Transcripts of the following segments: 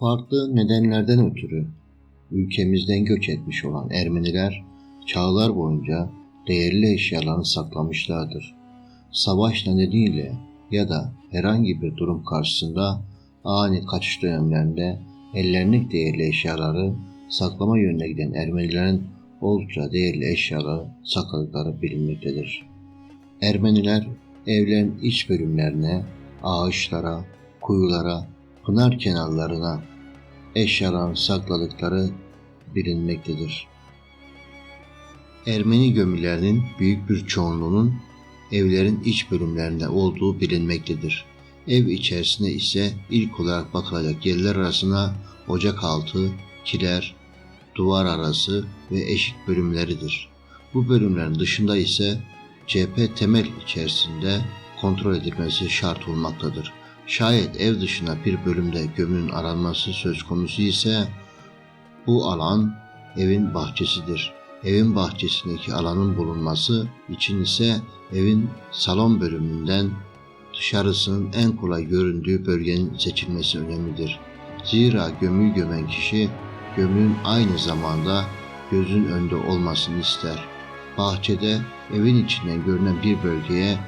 Farklı nedenlerden ötürü ülkemizden göç etmiş olan Ermeniler çağlar boyunca değerli eşyalarını saklamışlardır. Savaş nedeniyle ya da herhangi bir durum karşısında ani kaçış dönemlerinde ellerindeki değerli eşyaları saklama yönüne giden Ermenilerin oldukça değerli eşyaları sakladıkları bilinmektedir. Ermeniler evlerin iç bölümlerine, ağaçlara, kuyulara, pınar kenarlarına eşyalarını sakladıkları bilinmektedir. Ermeni gömülerinin büyük bir çoğunluğunun evlerin iç bölümlerinde olduğu bilinmektedir. Ev içerisinde ise ilk olarak bakılacak yerler arasında ocak altı, kiler, duvar arası ve eşik bölümleridir. Bu bölümlerin dışında ise cephe temel içerisinde kontrol edilmesi şart olmaktadır. Şayet ev dışına bir bölümde gömünün aranması söz konusu ise bu alan evin bahçesidir. Evin bahçesindeki alanın bulunması için ise evin salon bölümünden dışarısının en kolay göründüğü bölgenin seçilmesi önemlidir. Zira gömüyü gömen kişi gömünün aynı zamanda gözün önünde olmasını ister. Bahçede evin içinden görünen bir bölgeye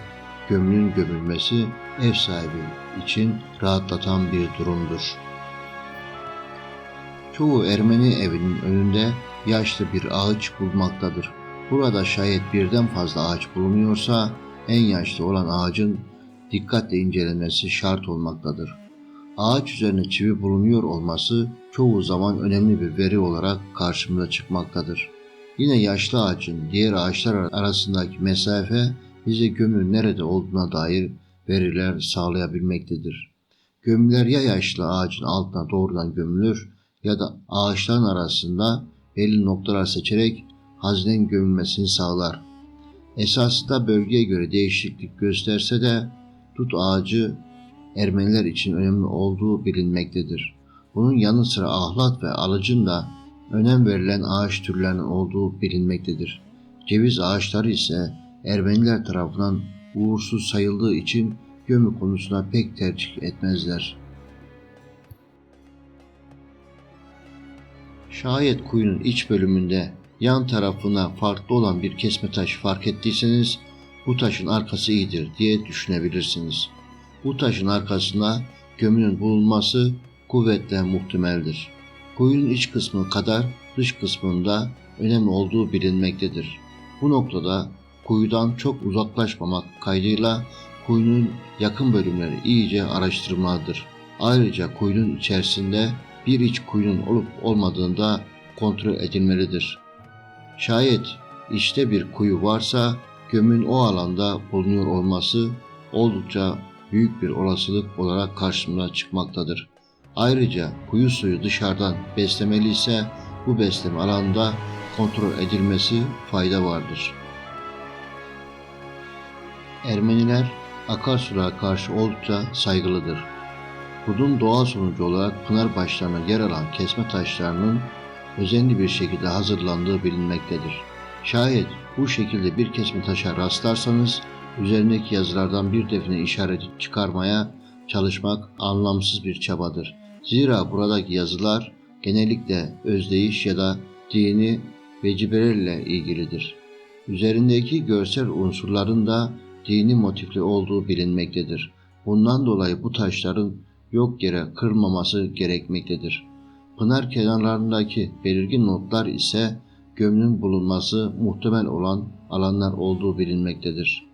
gömünün gömülmesi ev sahibi için rahatlatan bir durumdur. Çoğu Ermeni evinin önünde yaşlı bir ağaç bulmaktadır. Burada şayet birden fazla ağaç bulunuyorsa en yaşlı olan ağacın dikkatle incelenmesi şart olmaktadır. Ağaç üzerine çivi bulunuyor olması çoğu zaman önemli bir veri olarak karşımıza çıkmaktadır. Yine yaşlı ağacın diğer ağaçlar arasındaki mesafe bize gömün nerede olduğuna dair veriler sağlayabilmektedir. Gömüler ya yaşlı ağacın altına doğrudan gömülür ya da ağaçların arasında belli noktalar seçerek haznenin gömülmesini sağlar. Esasında bölgeye göre değişiklik gösterse de tut ağacı Ermeniler için önemli olduğu bilinmektedir. Bunun yanı sıra ahlat ve alıcın da önem verilen ağaç türlerinin olduğu bilinmektedir. Ceviz ağaçları ise Ermeniler tarafından uğursuz sayıldığı için gömü konusuna pek tercih etmezler. Şayet kuyunun iç bölümünde yan tarafına farklı olan bir kesme taş fark ettiyseniz bu taşın arkası iyidir diye düşünebilirsiniz. Bu taşın arkasında gömünün bulunması kuvvetle muhtemeldir. Kuyunun iç kısmı kadar dış kısmında önemli olduğu bilinmektedir. Bu noktada kuyudan çok uzaklaşmamak kaydıyla kuyunun yakın bölümleri iyice araştırmalıdır. Ayrıca kuyunun içerisinde bir iç kuyunun olup olmadığında kontrol edilmelidir. Şayet içte bir kuyu varsa gömün o alanda bulunuyor olması oldukça büyük bir olasılık olarak karşımıza çıkmaktadır. Ayrıca kuyu suyu dışarıdan beslemeli ise bu besleme alanında kontrol edilmesi fayda vardır. Ermeniler akarsulara karşı oldukça saygılıdır. Bunun doğal sonucu olarak pınar başlarına yer alan kesme taşlarının özenli bir şekilde hazırlandığı bilinmektedir. Şayet bu şekilde bir kesme taşa rastlarsanız üzerindeki yazılardan bir define işareti çıkarmaya çalışmak anlamsız bir çabadır. Zira buradaki yazılar genellikle özdeyiş ya da dini vecibelerle ilgilidir. Üzerindeki görsel unsurların da dini motifli olduğu bilinmektedir. Bundan dolayı bu taşların yok yere kırmaması gerekmektedir. Pınar kenarlarındaki belirgin notlar ise gömünün bulunması muhtemel olan alanlar olduğu bilinmektedir.